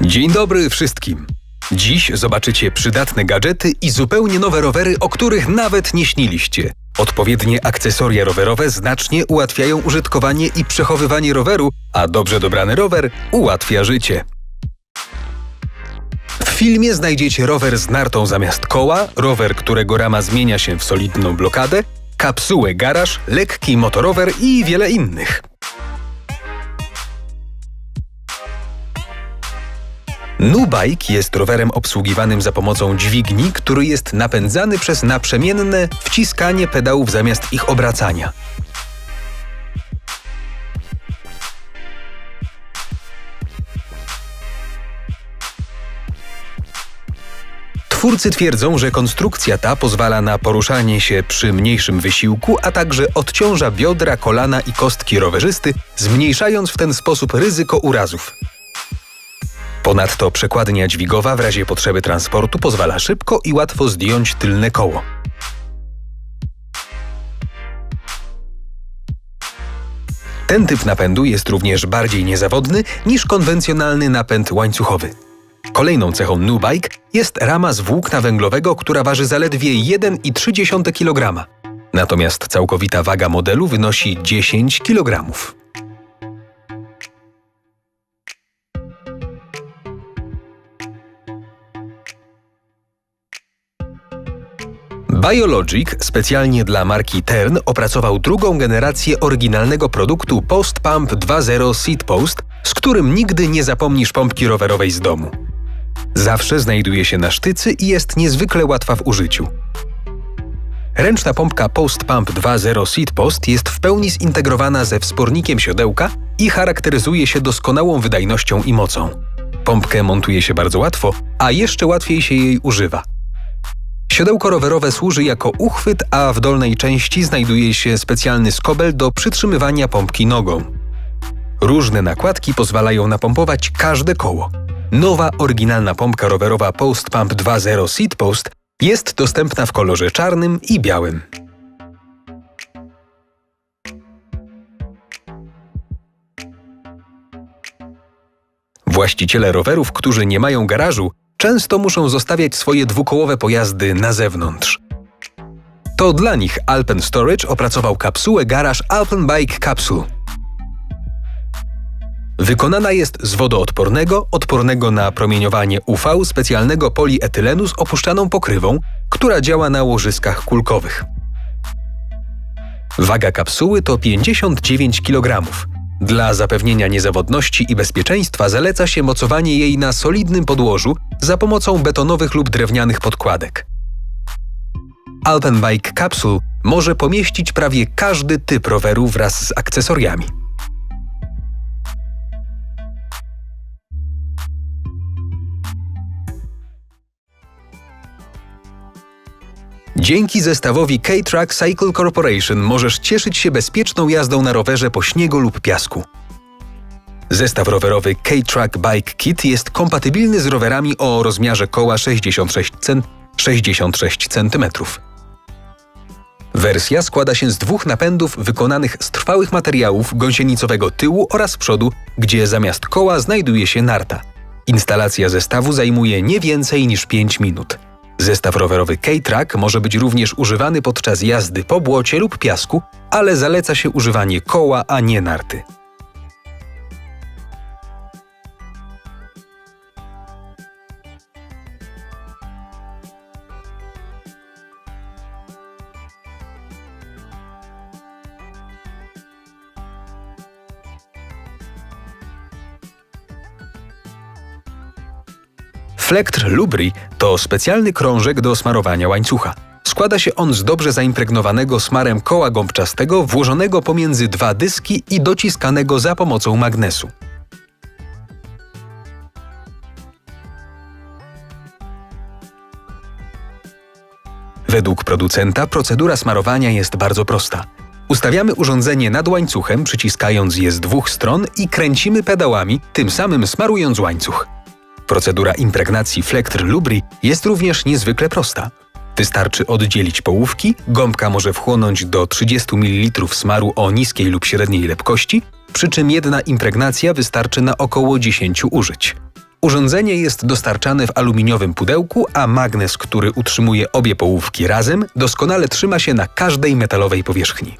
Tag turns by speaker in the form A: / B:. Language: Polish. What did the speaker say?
A: Dzień dobry wszystkim. Dziś zobaczycie przydatne gadżety i zupełnie nowe rowery, o których nawet nie śniliście. Odpowiednie akcesoria rowerowe znacznie ułatwiają użytkowanie i przechowywanie roweru, a dobrze dobrany rower ułatwia życie. W filmie znajdziecie rower z nartą zamiast koła, rower, którego rama zmienia się w solidną blokadę, kapsułę garaż, lekki motorower i wiele innych. Nubike jest rowerem obsługiwanym za pomocą dźwigni, który jest napędzany przez naprzemienne wciskanie pedałów zamiast ich obracania. Twórcy twierdzą, że konstrukcja ta pozwala na poruszanie się przy mniejszym wysiłku, a także odciąża biodra, kolana i kostki rowerzysty, zmniejszając w ten sposób ryzyko urazów. Ponadto przekładnia dźwigowa w razie potrzeby transportu pozwala szybko i łatwo zdjąć tylne koło. Ten typ napędu jest również bardziej niezawodny niż konwencjonalny napęd łańcuchowy. Kolejną cechą Nubike jest rama z włókna węglowego, która waży zaledwie 1,3 kg. Natomiast całkowita waga modelu wynosi 10 kg. Biologic specjalnie dla marki Tern opracował drugą generację oryginalnego produktu Post Pump 2.0 Seat Post, z którym nigdy nie zapomnisz pompki rowerowej z domu. Zawsze znajduje się na sztycy i jest niezwykle łatwa w użyciu. Ręczna pompka Post Pump 2.0 Seat Post jest w pełni zintegrowana ze wspornikiem siodełka i charakteryzuje się doskonałą wydajnością i mocą. Pompkę montuje się bardzo łatwo, a jeszcze łatwiej się jej używa. Siodełko rowerowe służy jako uchwyt, a w dolnej części znajduje się specjalny skobel do przytrzymywania pompki nogą. Różne nakładki pozwalają napompować każde koło. Nowa, oryginalna pompka rowerowa Post Pump 2.0 Seat Post jest dostępna w kolorze czarnym i białym. Właściciele rowerów, którzy nie mają garażu, często muszą zostawiać swoje dwukołowe pojazdy na zewnątrz. To dla nich Alpen Storage opracował kapsułę garaż Alpen Bike Capsule. Wykonana jest z wodoodpornego, odpornego na promieniowanie UV specjalnego polietylenu z opuszczaną pokrywą, która działa na łożyskach kulkowych. Waga kapsuły to 59 kg. Dla zapewnienia niezawodności i bezpieczeństwa zaleca się mocowanie jej na solidnym podłożu za pomocą betonowych lub drewnianych podkładek. Alpenbike Capsule może pomieścić prawie każdy typ roweru wraz z akcesoriami. Dzięki zestawowi K-Track Cycle Corporation możesz cieszyć się bezpieczną jazdą na rowerze po śniegu lub piasku. Zestaw rowerowy K-Track Bike Kit jest kompatybilny z rowerami o rozmiarze koła 66 cm. 66 cm. Wersja składa się z dwóch napędów wykonanych z trwałych materiałów gąsienicowego tyłu oraz przodu, gdzie zamiast koła znajduje się narta. Instalacja zestawu zajmuje nie więcej niż 5 minut. Zestaw rowerowy K-Track może być również używany podczas jazdy po błocie lub piasku, ale zaleca się używanie koła, a nie narty. Flektr Lubri to specjalny krążek do smarowania łańcucha. Składa się on z dobrze zaimpregnowanego smarem koła gąbczastego włożonego pomiędzy dwa dyski i dociskanego za pomocą magnesu. Według producenta procedura smarowania jest bardzo prosta. Ustawiamy urządzenie nad łańcuchem, przyciskając je z dwóch stron i kręcimy pedałami, tym samym smarując łańcuch. Procedura impregnacji Flektr Lubri jest również niezwykle prosta. Wystarczy oddzielić połówki, gąbka może wchłonąć do 30 ml smaru o niskiej lub średniej lepkości, przy czym jedna impregnacja wystarczy na około 10 użyć. Urządzenie jest dostarczane w aluminiowym pudełku, a magnes, który utrzymuje obie połówki razem, doskonale trzyma się na każdej metalowej powierzchni.